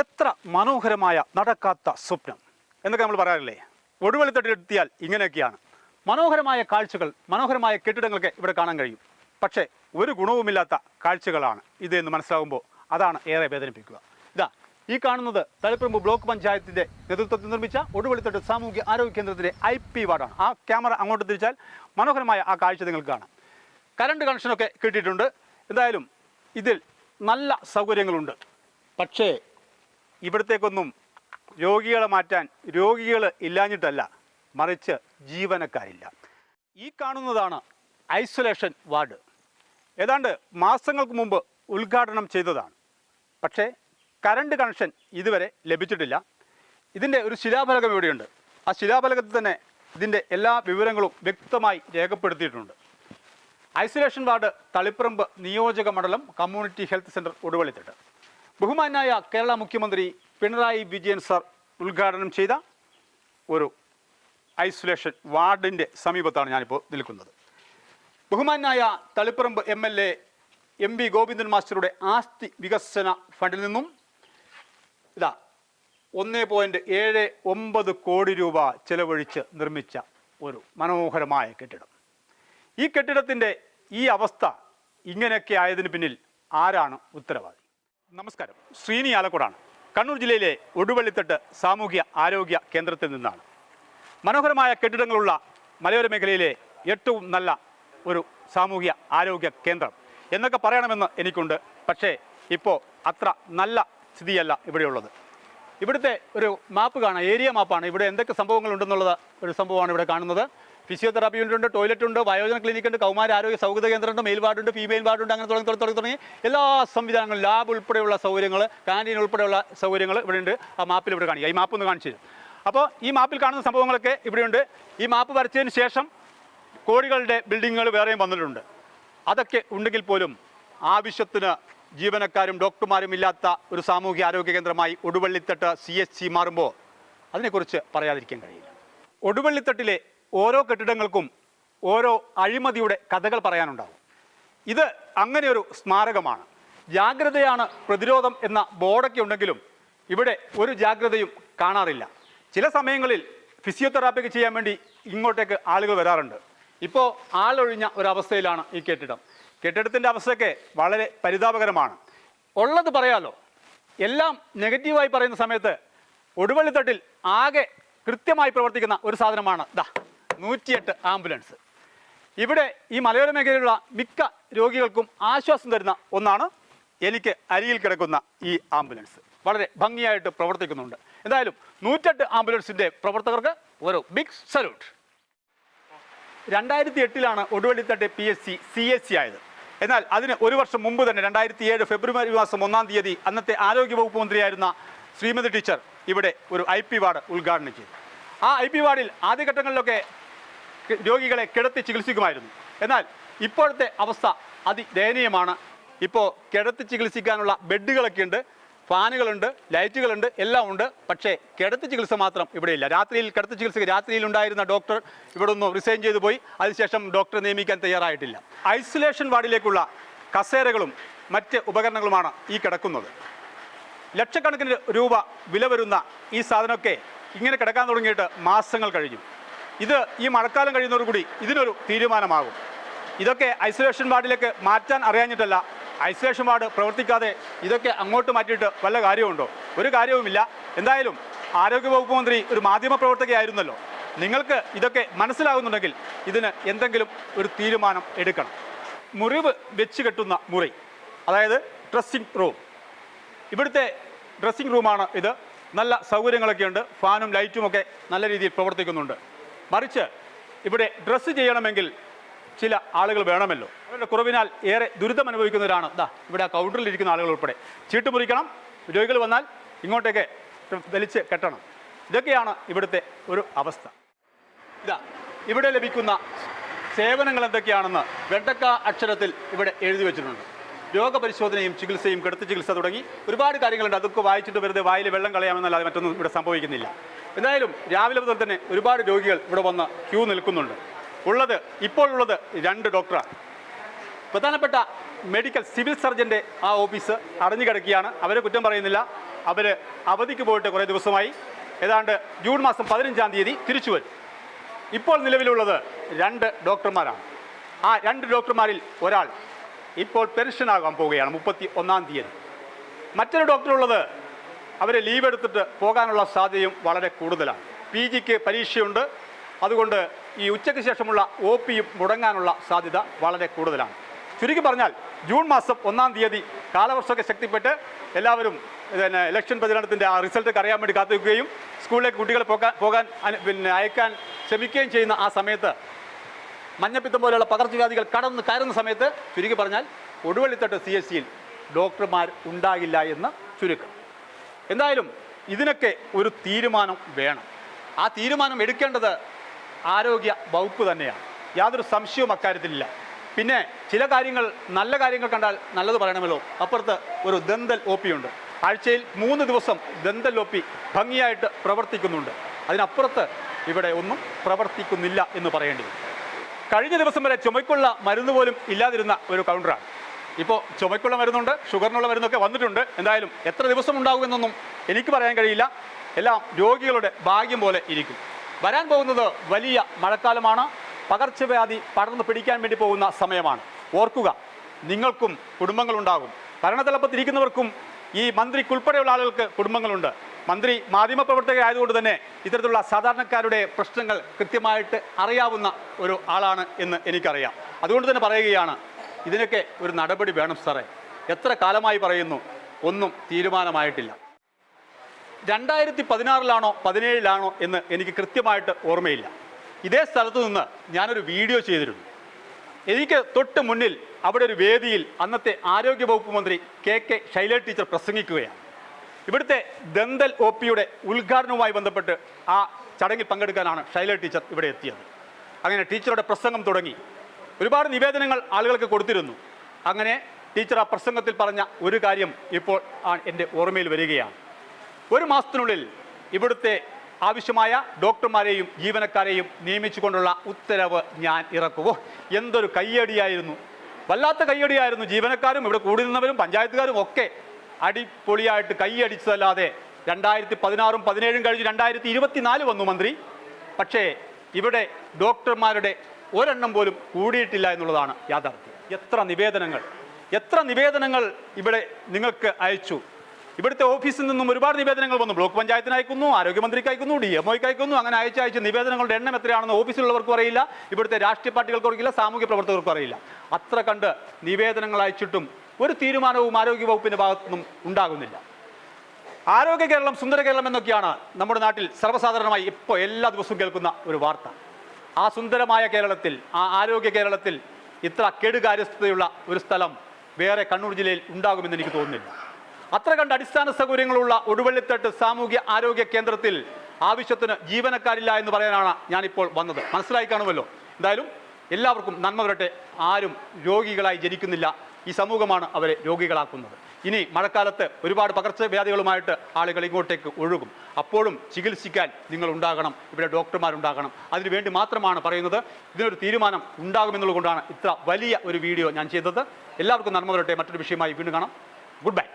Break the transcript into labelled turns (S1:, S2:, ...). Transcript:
S1: എത്ര മനോഹരമായ നടക്കാത്ത സ്വപ്നം? എന്നൊക്കെ നമ്മൾ പറയാറില്ലേ? ഒടുവെളിത്തട്ടിലെത്തിയാൽ ഇങ്ങനെയൊക്കെയാണ്. മനോഹരമായ കാഴ്ചകൾ മനോഹരമായ കെട്ടിടങ്ങളൊക്കെ ഇവിടെ കാണാൻ കഴിയും. പക്ഷേ ഒരു ഗുണവുമില്ലാത്ത കാഴ്ചകളാണ് ഇത് എന്ന് മനസ്സിലാകുമ്പോൾ അതാണ് ഏറെ വേദനിപ്പിക്കുക. ഇതാ ഈ കാണുന്നത് തളിപ്പറമ്പ് ബ്ലോക്ക് പഞ്ചായത്തിന്റെ നേതൃത്വത്തിൽ നിർമ്മിച്ച ഒടുവെളിത്തട്ട് സാമൂഹ്യ ആരോഗ്യ കേന്ദ്രത്തിന്റെ ഐ പി വാർഡാണ്. ആ ക്യാമറ അങ്ങോട്ട് തിരിച്ചാൽ മനോഹരമായ ആ കാഴ്ച നിങ്ങൾക്ക് കാണാം. കറണ്ട് കണക്ഷനൊക്കെ കിട്ടിയിട്ടുണ്ട്. എന്തായാലും ഇതിൽ നല്ല സൗകര്യങ്ങളുണ്ട്. പക്ഷേ ഇവിടത്തേക്കൊന്നും രോഗികളെ മാറ്റാൻ രോഗികൾ ഇല്ലാഞ്ഞിട്ടല്ല മറിച്ച് ജീവനക്കാരില്ല. ഈ കാണുന്നതാണ് ഐസൊലേഷൻ വാർഡ്. ഏതാണ്ട് മാസങ്ങൾക്ക് മുമ്പ് ഉദ്ഘാടനം ചെയ്തതാണ്. പക്ഷേ കറണ്ട് കണക്ഷൻ ഇതുവരെ ലഭിച്ചിട്ടില്ല. ഇതിന്റെ ഒരു ശിലാഫലകം ഇവിടെയുണ്ട്. ആ ശിലാഫലകത്തിൽ തന്നെ ഇതിന്റെ എല്ലാ വിവരങ്ങളും വ്യക്തമായി രേഖപ്പെടുത്തിയിട്ടുണ്ട്. ഐസൊലേഷൻ വാർഡ് തളിപ്പറമ്പ് നിയോജക മണ്ഡലം കമ്മ്യൂണിറ്റി ഹെൽത്ത് സെന്റർ ഒടുവള്ളിത്തട്ട് ബഹുമാനായ കേരള മുഖ്യമന്ത്രി പിണറായി വിജയൻ സർ ഉദ്ഘാടനം ചെയ്ത ഒരു ഐസൊലേഷൻ വാർഡിന്റെ സമീപത്താണ് ഞാനിപ്പോൾ നിൽക്കുന്നത്. ബഹുമാനായ Taliparamba M L A M V Govindan മാസ്റ്ററുടെ ആസ്തി വികസന ഫണ്ടിൽ നിന്നും ഇതാ ഒന്ന് പോയിന്റ് ഏഴ് ഒമ്പത് കോടി രൂപ ചെലവഴിച്ച് നിർമ്മിച്ച ഒരു മനോഹരമായ കെട്ടിടം. ഈ കെട്ടിടത്തിന്റെ ഈ അവസ്ഥ ഇങ്ങനെയൊക്കെ ആയതിന് പിന്നിൽ ആരാണ് ഉത്തരവാദി? നമസ്കാരം. ശ്രീനി ആലക്കോടാണ്. കണ്ണൂർ ജില്ലയിലെ ഒടുവള്ളിത്തട്ട് സാമൂഹ്യ ആരോഗ്യ കേന്ദ്രത്തിൽ നിന്നാണ്. മനോഹരമായ കെട്ടിടങ്ങളുള്ള മലയോര മേഖലയിലെ ഏറ്റവും നല്ല ഒരു സാമൂഹ്യ ആരോഗ്യ കേന്ദ്രം എന്നൊക്കെ പറയണമെന്ന് എനിക്കുണ്ട്. പക്ഷേ ഇപ്പോൾ അത്ര നല്ല സ്ഥിതിയല്ല ഇവിടെയുള്ളത്. ഇവിടുത്തെ ഒരു മാപ്പ് കാണാം. ഏരിയ മാപ്പാണ്. ഇവിടെ എന്തൊക്കെ സംഭവങ്ങളുണ്ടെന്നുള്ളത് ഒരു സംഭവമാണ് ഇവിടെ കാണുന്നത്. ഫിസിയോതെറാപ്പി യൂണിറ്റ് ഉണ്ട് ടോയ്ലറ്റ് ഉണ്ട് വയോജന ക്ലിനിക് ഉണ്ട് കൗമാര ആരോഗ്യ സൗഹൃദ കേന്ദ്രമുണ്ട് മെയിൽ വാർഡുണ്ട് ഫീമെയിൽ വാർഡുണ്ട് അങ്ങനെ തുടങ്ങി തുടങ്ങി തുടങ്ങി എല്ലാ സംവിധാനങ്ങളും ലാബ് ഉൾപ്പെടെയുള്ള സൗകര്യങ്ങൾ കാന്റീൻ ഉൾപ്പെടെയുള്ള സൗകര്യങ്ങൾ ഇവിടെ ഉണ്ട് ആ മാപ്പിൽ ഇവിടെ കാണിക്കുക ഈ മാപ്പ് ഒന്ന് കാണിച്ചു അപ്പോൾ ഈ മാപ്പിൽ കാണുന്ന സംഭവങ്ങളൊക്കെ ഇവിടെയുണ്ട്. ഈ മാപ്പ് വരച്ചതിന് ശേഷം കോടികളുടെ ബിൽഡിങ്ങുകൾ വേറെയും വന്നിട്ടുണ്ട്. അതൊക്കെ ഉണ്ടെങ്കിൽ പോലും ആവശ്യത്തിന് ജീവനക്കാരും ഡോക്ടർമാരും ഇല്ലാത്ത ഒരു സാമൂഹ്യ ആരോഗ്യ കേന്ദ്രമായി ഒടുവള്ളിത്തട്ട് സി എച്ച് സി മാറുമ്പോൾ അതിനെക്കുറിച്ച് പറയാതിരിക്കാൻ കഴിയില്ല. ഒടുവള്ളിത്തട്ടിലെ ഓരോ കെട്ടിടങ്ങൾക്കും ഓരോ അഴിമതിയുടെ കഥകൾ പറയാനുണ്ടാവും. ഇത് അങ്ങനെ ഒരു സ്മാരകമാണ്. ജാഗ്രതയാണ് പ്രതിരോധം എന്ന ബോർഡൊക്കെ ഉണ്ടെങ്കിലും ഇവിടെ ഒരു ജാഗ്രതയും കാണാറില്ല. ചില സമയങ്ങളിൽ ഫിസിയോതെറാപ്പിക്ക് ചെയ്യാൻ വേണ്ടി ഇങ്ങോട്ടേക്ക് ആളുകൾ വരാറുണ്ട്. ഇപ്പോൾ ആളൊഴിഞ്ഞ ഒരവസ്ഥയിലാണ് ഈ കെട്ടിടം. കെട്ടിടത്തിന്റെ അവസ്ഥയൊക്കെ വളരെ പരിതാപകരമാണ്. ഉള്ളത് പറയാലോ എല്ലാം നെഗറ്റീവായി പറയുന്ന സമയത്ത് ഒടുവള്ളിത്തട്ടിൽ ആകെ കൃത്യമായി പ്രവർത്തിക്കുന്ന ഒരു സാധനമാണ് ദാ. നൂറ്റിയെട്ട് ആംബുലൻസ്. ഇവിടെ ഈ മലയോര മേഖലയിലുള്ള മിക്ക രോഗികൾക്കും ആശ്വാസം തരുന്ന ഒന്നാണ് എനിക്ക് അരികിൽ കിടക്കുന്ന ഈ ആംബുലൻസ്. വളരെ ഭംഗിയായിട്ട് പ്രവർത്തിക്കുന്നുണ്ട്. എന്തായാലും നൂറ്റെട്ട് ആംബുലൻസിന്റെ പ്രവർത്തകർക്ക് ഒരു ബിഗ് സല്യൂട്ട് രണ്ടായിരത്തി എട്ടിലാണ് Oduvallithattu P S C C S C ആയത്. എന്നാൽ അതിന് ഒരു വർഷം മുമ്പ് തന്നെ രണ്ടായിരത്തി ഏഴ് ഫെബ്രുവരി മാസം ഒന്നാം തീയതി അന്നത്തെ ആരോഗ്യ വകുപ്പ് മന്ത്രിയായിരുന്ന ശ്രീമതി ടീച്ചർ ഇവിടെ ഒരു ഐ പി വാർഡ് ഉദ്ഘാടനം ചെയ്തു. ആ ഐ പി വാർഡിൽ ആദ്യഘട്ടങ്ങളിലൊക്കെ രോഗികളെ കിടത്തി ചികിത്സിക്കുമായിരുന്നു. എന്നാൽ ഇപ്പോഴത്തെ അവസ്ഥ അതിദയനീയമാണ്. ഇപ്പോൾ കിടത്തി ചികിത്സിക്കാനുള്ള ബെഡുകളൊക്കെ ഉണ്ട് ഫാനുകളുണ്ട് ലൈറ്റുകളുണ്ട് എല്ലാം ഉണ്ട്. പക്ഷേ കിടത്തി ചികിത്സ മാത്രം ഇവിടെയില്ല. രാത്രിയിൽ കിടത്തി ചികിത്സ രാത്രിയിൽ ഉണ്ടായിരുന്ന ഡോക്ടർ ഇവിടെ ഒന്ന് റിസൈൻ ചെയ്തു പോയി. അതിനുശേഷം ഡോക്ടറെ നിയമിക്കാൻ തയ്യാറായിട്ടില്ല. ഐസൊലേഷൻ വാർഡിലേക്കുള്ള കസേരകളും മറ്റ് ഉപകരണങ്ങളുമാണ് ഈ കിടക്കുന്നത്. ലക്ഷക്കണക്കിന് രൂപ വില വരുന്ന ഈ സാധനമൊക്കെ ഇങ്ങനെ കിടക്കാൻ തുടങ്ങിയിട്ട് മാസങ്ങൾ കഴിഞ്ഞു. ഇത് ഈ മഴക്കാലം കഴിയുന്നതോടുകൂടി ഇതിനൊരു തീരുമാനമാകും. ഇതൊക്കെ ഐസൊലേഷൻ വാർഡിലേക്ക് മാറ്റാൻ അറിയാഞ്ഞിട്ടല്ല ഐസൊലേഷൻ വാർഡ് പ്രവർത്തിക്കാതെ ഇതൊക്കെ അങ്ങോട്ട് മാറ്റിയിട്ട് വല്ല കാര്യമുണ്ടോ? ഒരു കാര്യവുമില്ല. എന്തായാലും ആരോഗ്യവകുപ്പ് മന്ത്രി ഒരു മാധ്യമപ്രവർത്തകയായിരുന്നല്ലോ നിങ്ങൾക്ക് ഇതൊക്കെ മനസ്സിലാകുന്നുണ്ടെങ്കിൽ ഇതിന് എന്തെങ്കിലും ഒരു തീരുമാനം എടുക്കണം. മുറിവ് വെച്ച് കെട്ടുന്ന മുറി അതായത് ഡ്രസ്സിംഗ് റൂം. ഇവിടുത്തെ ഡ്രസ്സിംഗ് റൂമാണ് ഇത്. നല്ല സൗകര്യങ്ങളൊക്കെ ഉണ്ട് ഫാനും ലൈറ്റും ഒക്കെ നല്ല രീതിയിൽ പ്രവർത്തിക്കുന്നുണ്ട്. മറിച്ച് ഇവിടെ ഡ്രസ്സ് ചെയ്യണമെങ്കിൽ ചില ആളുകൾ വേണമല്ലോ. അവരുടെ കുറവിനാൽ ഏറെ ദുരിതം അനുഭവിക്കുന്നവരാണ്. ദാ ഇവിടെ ആ കൗണ്ടറിൽ ഇരിക്കുന്ന ആളുകൾ ഉൾപ്പെടെ. ചീട്ട് മുറിക്കണം. രോഗികൾ വന്നാൽ ഇങ്ങോട്ടേക്ക് വലിച്ച് കെട്ടണം. ഇതൊക്കെയാണ് ഇവിടുത്തെ ഒരു അവസ്ഥ. ഇതാ ഇവിടെ ലഭിക്കുന്ന സേവനങ്ങൾ എന്തൊക്കെയാണെന്ന് വെണ്ടക്ക അക്ഷരത്തിൽ ഇവിടെ എഴുതി വെച്ചിട്ടുണ്ട്. രോഗപരിശോധനയും ചികിത്സയും കിടത്തി ചികിത്സ തുടങ്ങി ഒരുപാട് കാര്യങ്ങളുണ്ട്. അതൊക്കെ വായിച്ചിട്ട് വെറുതെ വായിൽ വെള്ളം കളയാമെന്നല്ലാതെ മറ്റൊന്നും ഇവിടെ സംഭവിക്കുന്നില്ല. എന്തായാലും രാവിലെ മുതൽ തന്നെ ഒരുപാട് രോഗികൾ ഇവിടെ വന്ന് ക്യൂ നിൽക്കുന്നുണ്ട്. ഉള്ളത് ഇപ്പോൾ ഉള്ളത് രണ്ട് ഡോക്ടറാണ് പ്രധാനപ്പെട്ട മെഡിക്കൽ സിവിൽ സർജന്റെ ആ ഓഫീസ് അടഞ്ഞു കിടക്കുകയാണ്. അവരെ കുറ്റം പറയുന്നില്ല. അവർ അവധിക്ക് പോയിട്ട് കുറേ ദിവസമായി. ഏതാണ്ട് ജൂൺ മാസം പതിനഞ്ചാം തീയതി തിരിച്ചു വരും. ഇപ്പോൾ നിലവിലുള്ളത് രണ്ട് ഡോക്ടർമാരാണ്. ആ രണ്ട് ഡോക്ടർമാരിൽ ഒരാൾ ഇപ്പോൾ പെൻഷനാകാൻ പോവുകയാണ് മുപ്പത്തി ഒന്നാം തീയതി. മറ്റൊരു ഡോക്ടറുള്ളത് അവർ ലീവ് എടുത്തിട്ട് പോകാനുള്ള സാധ്യതയും വളരെ കൂടുതലാണ്. പി ജിക്ക് പരീക്ഷയുണ്ട്. അതുകൊണ്ട് ഈ ഉച്ചയ്ക്ക് ശേഷമുള്ള ഒ പിയും മുടങ്ങാനുള്ള സാധ്യത വളരെ കൂടുതലാണ്. ചുരുക്കി പറഞ്ഞാൽ ജൂൺ മാസം ഒന്നാം തീയതി കാലവർഷമൊക്കെ ശക്തിപ്പെട്ട് എല്ലാവരും പിന്നെ ഇലക്ഷൻ പ്രചരണത്തിന്റെ ആ റിസൾട്ട് അറിയാൻ വേണ്ടി കാത്തിരിക്കുകയും സ്കൂളിലേക്ക് കുട്ടികളെ പോകാൻ പോകാൻ പിന്നെ അയക്കാൻ ശ്രമിക്കുകയും ചെയ്യുന്ന ആ സമയത്ത് മഞ്ഞപ്പിത്തം പോലെയുള്ള പകർച്ചവ്യാധികൾ കടന്ന് കയറുന്ന സമയത്ത് ചുരുക്കി പറഞ്ഞാൽ ഒടുവള്ളിത്തട്ട് സി എസ് സിയിൽ ഡോക്ടർമാർ ഉണ്ടാകില്ല എന്ന് ചുരുക്കം. എന്തായാലും ഇതിനൊക്കെ ഒരു തീരുമാനം വേണം. ആ തീരുമാനം എടുക്കേണ്ടത് ആരോഗ്യ വകുപ്പ് തന്നെയാണ്. യാതൊരു സംശയവും അക്കാര്യത്തിലില്ല പിന്നെ ചില കാര്യങ്ങൾ നല്ല കാര്യങ്ങൾ കണ്ടാൽ നല്ലത് പറയണമല്ലോ. അപ്പുറത്ത് ഒരു ദന്തൽ ഒ പി ഉണ്ട്. ആഴ്ചയിൽ മൂന്ന് ദിവസം ദന്തൽ ഒ പി ഭംഗിയായിട്ട് പ്രവർത്തിക്കുന്നുണ്ട്. അതിനപ്പുറത്ത് ഇവിടെ ഒന്നും പ്രവർത്തിക്കുന്നില്ല എന്ന് പറയേണ്ടി കഴിഞ്ഞ ദിവസം വരെ ചുമയ്ക്കുള്ള മരുന്ന് പോലും ഇല്ലാതിരുന്ന ഒരു കൗണ്ടറാണ് ഇപ്പോൾ ചുമയ്ക്കുള്ള മരുന്നുണ്ട് ഷുഗറിനുള്ള മരുന്നൊക്കെ വന്നിട്ടുണ്ട്. എന്തായാലും എത്ര ദിവസം ഉണ്ടാകുമെന്നൊന്നും എനിക്ക് പറയാൻ കഴിയില്ല. എല്ലാം രോഗികളുടെ ഭാഗ്യം പോലെ ഇരിക്കും. വരാൻ പോകുന്നത് വലിയ മഴക്കാലമാണ്. പകർച്ചവ്യാധി പടർന്നു പിടിക്കാൻ വേണ്ടി പോകുന്ന സമയമാണ്. ഓർക്കുക നിങ്ങൾക്കും കുടുംബങ്ങളുണ്ടാകും ഭരണതലപ്പത്തിരിക്കുന്നവർക്കും ഈ മന്ത്രിക്കുൾപ്പെടെയുള്ള ആളുകൾക്ക് കുടുംബങ്ങളുണ്ട്. മന്ത്രി മാധ്യമപ്രവർത്തകരായതുകൊണ്ട് തന്നെ ഇത്തരത്തിലുള്ള സാധാരണക്കാരുടെ പ്രശ്നങ്ങൾ കൃത്യമായിട്ട് അറിയാവുന്ന ഒരു ആളാണ് എന്ന് എനിക്കറിയാം. അതുകൊണ്ട് തന്നെ പറയുകയാണ് ഇതിനൊക്കെ ഒരു നടപടി വേണം സാറേ. എത്ര കാലമായി പറയുന്നു? ഒന്നും തീരുമാനമായിട്ടില്ല. രണ്ടായിരത്തി പതിനാറിലാണോ പതിനേഴിലാണോ എന്ന് എനിക്ക് കൃത്യമായിട്ട് ഓർമ്മയില്ല. ഇതേ സ്ഥലത്ത് നിന്ന് ഞാനൊരു വീഡിയോ ചെയ്തിരുന്നു. എനിക്ക് തൊട്ട് മുന്നിൽ അവിടെ ഒരു വേദിയിൽ അന്നത്തെ ആരോഗ്യവകുപ്പ് മന്ത്രി കെ കെ ശൈല ടീച്ചർ പ്രസംഗിക്കുകയാണ്. ഇവിടുത്തെ ദന്തൽ ഒ പിയുടെ ഉദ്ഘാടനവുമായി ബന്ധപ്പെട്ട് ആ ചടങ്ങിൽ പങ്കെടുക്കാനാണ് ശൈല ടീച്ചർ ഇവിടെ എത്തിയത്. അങ്ങനെ ടീച്ചറുടെ പ്രസംഗം തുടങ്ങി. ഒരുപാട് നിവേദനങ്ങൾ ആളുകൾക്ക് കൊടുത്തിരുന്നു. അങ്ങനെ ടീച്ചർ ആ പ്രസംഗത്തിൽ പറഞ്ഞ ഒരു കാര്യം ഇപ്പോൾ എന്റെ ഓർമ്മയിൽ വരികയാണ്. ഒരു മാസത്തിനുള്ളിൽ ഇവിടുത്തെ ആവശ്യമായ ഡോക്ടർമാരെയും ജീവനക്കാരെയും നിയമിച്ചുകൊണ്ടുള്ള ഉത്തരവ് ഞാൻ ഇറക്കുവോ എന്തൊരു കയ്യടിയായിരുന്നു. വല്ലാത്ത കയ്യടിയായിരുന്നു. ജീവനക്കാരും ഇവിടെ കൂടി നിന്നവരും പഞ്ചായത്തുകാരും ഒക്കെ അടിപൊളിയായിട്ട് കൈയടിച്ചതല്ലാതെ രണ്ടായിരത്തി പതിനാറും പതിനേഴും കഴിഞ്ഞ് രണ്ടായിരത്തി ഇരുപത്തിനാല് വന്നു മന്ത്രി. പക്ഷേ ഇവിടെ ഡോക്ടർമാരുടെ ഒരെണ്ണം പോലും കൂടിയിട്ടില്ല എന്നുള്ളതാണ് യാഥാർത്ഥ്യം. എത്ര നിവേദനങ്ങൾ എത്ര നിവേദനങ്ങൾ ഇവിടെ നിങ്ങൾക്ക് അയച്ചു. ഇവിടുത്തെ ഓഫീസിൽ നിന്നും ഒരുപാട് നിവേദനങ്ങൾ വന്നു. ബ്ലോക്ക് പഞ്ചായത്തിന് അയക്കുന്നു ആരോഗ്യമന്ത്രിക്ക് അയക്കുന്നു ഡി എം ഒയ്ക്ക് അയക്കുന്നു അങ്ങനെ അയച്ച് അയച്ച് നിവേദനങ്ങളുടെ എണ്ണം എത്രയാണെന്ന് ഓഫീസിലുള്ളവർക്കും അറിയില്ല ഇവിടുത്തെ രാഷ്ട്രീയ പാർട്ടികൾക്കും അറിയില്ല സാമൂഹ്യ പ്രവർത്തകർക്കും അറിയില്ല. അത്ര കണ്ട് നിവേദനങ്ങൾ അയച്ചിട്ടും ഒരു തീരുമാനവും ആരോഗ്യ വകുപ്പിന്റെ ഭാഗത്തുനിന്നും ഉണ്ടാകുന്നില്ല. ആരോഗ്യ കേരളം സുന്ദര കേരളം എന്നൊക്കെയാണ് നമ്മുടെ നാട്ടിൽ സർവസാധാരണമായി ഇപ്പോൾ എല്ലാ ദിവസവും കേൾക്കുന്ന ഒരു വാർത്ത. ആ സുന്ദരമായ കേരളത്തിൽ ആ ആരോഗ്യ കേരളത്തിൽ ഇത്ര കെടുകാര്യസ്ഥതയുള്ള ഒരു സ്ഥലം വേറെ കണ്ണൂർ ജില്ലയിൽ ഉണ്ടാകുമെന്ന് എനിക്ക് തോന്നുന്നില്ല. അത്ര കണ്ട് അടിസ്ഥാന സൗകര്യങ്ങളുള്ള ഒടുവള്ളിത്തട്ട് സാമൂഹ്യ ആരോഗ്യ കേന്ദ്രത്തിൽ ആവശ്യത്തിന് ജീവനക്കാരില്ല എന്ന് പറയാനാണ് ഞാനിപ്പോൾ വന്നത്. മനസ്സിലായി കാണുമല്ലോ? എന്തായാലും എല്ലാവർക്കും നന്മ വരട്ടെ. ആരും രോഗികളായി ജനിക്കുന്നില്ല. ഈ സമൂഹമാണ് അവരെ രോഗികളാക്കുന്നത്. ഇനി മഴക്കാലത്ത് ഒരുപാട് പകർച്ചവ്യാധികളുമായിട്ട് ആളുകൾ ഇങ്ങോട്ടേക്ക് ഒഴുകും. അപ്പോഴും ചികിത്സിക്കാൻ നിങ്ങൾ ഉണ്ടാകണം ഇവിടെ ഡോക്ടർമാരുണ്ടാകണം. അതിനുവേണ്ടി മാത്രമാണ് പറയുന്നത്. ഇതിനൊരു തീരുമാനം ഉണ്ടാകുമെന്നുള്ളതുകൊണ്ടാണ് ഇത്ര വലിയ ഒരു വീഡിയോ ഞാൻ ചെയ്തത്. എല്ലാവർക്കും നന്മ വരട്ടെ. മറ്റൊരു വിഷയമായി വീണ്ടും കാണാം. Good bye